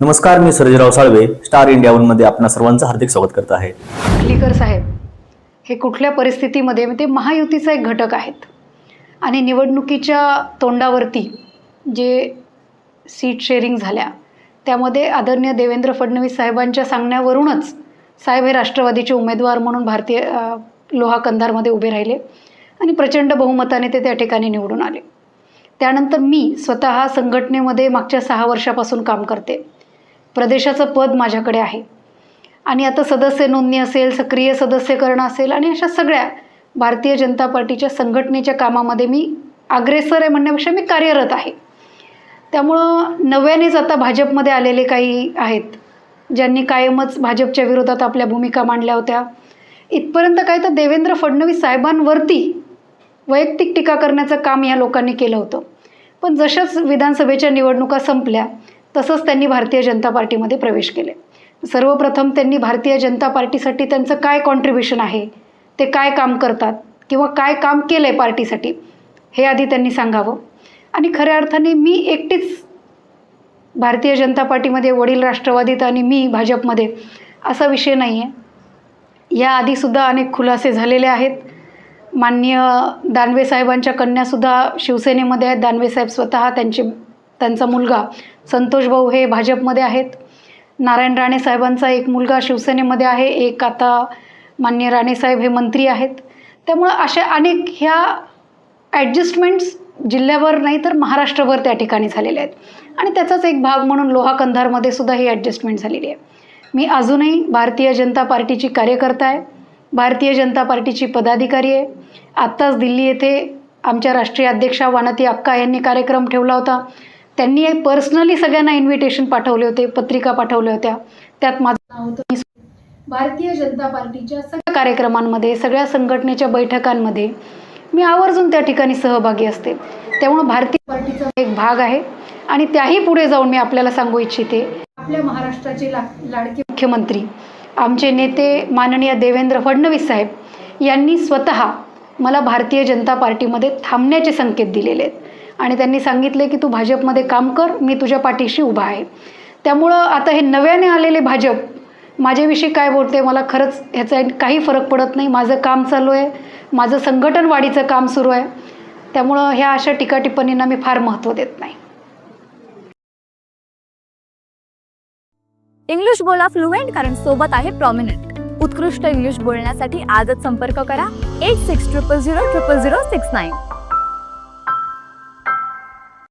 नमस्कार मी Sarjerao Salve Star India वनमध्ये आपल्या सर्वांचं हार्दिक स्वागत करत आहे. चिखलीकर साहेब हे कुठल्या परिस्थितीमध्ये म्हणजे ते महायुतीचा एक घटक आहेत. आणि निवडणुकीच्या तोंडावरती जे सीट शेअरिंग झाल्या त्यामध्ये आदरणीय देवेंद्र फडणवीस साहेबांच्या सांगण्यावरूनच साहेब हे राष्ट्रवादीचे उमेदवार म्हणून भारतीय लोहा कंधारमध्ये उभे राहिले आणि प्रचंड बहुमताने ते त्या ठिकाणी निवडून आले. त्यानंतर मी स्वतः संघटनेमध्ये मागच्या सहा वर्षापासून काम करते. प्रदेशाचं पद माझ्याकडे आहे. आणि आता सदस्य नोंदणी असेल सक्रिय सदस्यकरण असेल आणि अशा सगळ्या भारतीय जनता पार्टीच्या संघटनेच्या कामामध्ये मी अग्रेसर आहे म्हणण्यापेक्षा मी कार्यरत आहे. त्यामुळं नव्यानेच आता भाजपमध्ये आलेले काही आहेत ज्यांनी कायमच भाजपच्या विरोधात आपल्या भूमिका मांडल्या होत्या. इथपर्यंत काय तर देवेंद्र फडणवीस साहेबांवरती वैयक्तिक टीका करण्याचं काम या लोकांनी केलं होतं. पण जशाच विधानसभेच्या निवडणुका संपल्या तसंच त्यांनी भारतीय जनता पार्टीमध्ये प्रवेश केले. सर्वप्रथम त्यांनी भारतीय जनता पार्टीसाठी त्यांचं काय कॉन्ट्रीब्युशन आहे ते काय काम करतात किंवा काय काम केलं आहे पार्टीसाठी हे आधी त्यांनी सांगावं. आणि खऱ्या अर्थाने मी एकटीच भारतीय जनता पार्टीमध्ये वडील राष्ट्रवादीत आणि मी भाजपमध्ये असा विषय नाही आहे याआधीसुद्धा अनेक खुलासे झालेले आहेत. माननीय दानवे साहेबांच्या कन्यासुद्धा शिवसेनेमध्ये आहेत. दानवे साहेब स्वतः त्यांचे त्यांचा मुलगा संतोष भाऊ हे भाजपमध्ये आहेत. नारायण राणे साहेबांचा एक मुलगा शिवसेनेमध्ये आहे. एक आता मान्य राणेसाहेब हे मंत्री आहेत. त्यामुळं अशा अनेक ह्या ॲडजस्टमेंट्स जिल्ह्यावर नाही तर महाराष्ट्रभर त्या ठिकाणी झालेल्या आहेत. आणि त्याचाच एक भाग म्हणून लोहा कंधारमध्ये सुद्धा ही ॲडजस्टमेंट झालेली आहे. मी अजूनही भारतीय जनता पार्टीची कार्यकर्ता आहे. भारतीय जनता पार्टीची पदाधिकारी आहे. आत्ताच दिल्ली येथे आमच्या राष्ट्रीय अध्यक्षा वानती अक्का यांनी कार्यक्रम ठेवला होता. त्यांनी पर्सनली सगळ्यांना इन्व्हिटेशन पाठवले होते पत्रिका पाठवल्या होत्या. त्यात माझं होतं भारतीय जनता पार्टीच्या सगळ्या कार्यक्रमांमध्ये सगळ्या संघटनेच्या बैठकांमध्ये मी आवर्जून त्या ठिकाणी सहभागी असते. त्यामुळं भारतीय पार्टीचा एक भाग आहे आणि त्याही पुढे जाऊन मी आपल्याला सांगू इच्छिते आपल्या महाराष्ट्राचे ला लाडके मुख्यमंत्री आमचे नेते माननीय देवेंद्र फडणवीस साहेब यांनी स्वतः मला भारतीय जनता पार्टीमध्ये थांबण्याचे संकेत दिलेले आहेत. आणि त्यांनी सांगितले की तू भाजपमध्ये काम कर मी तुझ्या पाठीशी उभा आहे. त्यामुळं आता हे नव्याने आलेले भाजप माझ्याविषयी काय बोलते मला खरंच ह्याचा काही फरक पडत नाही. माझं काम चालू आहे माझं संघटन वाढीचं काम सुरू आहे. त्यामुळं ह्या अशा टीका टिप्पणींना मी फार महत्त्व देत नाही. इंग्लिश बोला फ्लुएंट कारण सोबत आहे प्रॉमिनंट उत्कृष्ट इंग्लिश बोलण्यासाठी आजच संपर्क करा. Eight six triple zero triple zero six nine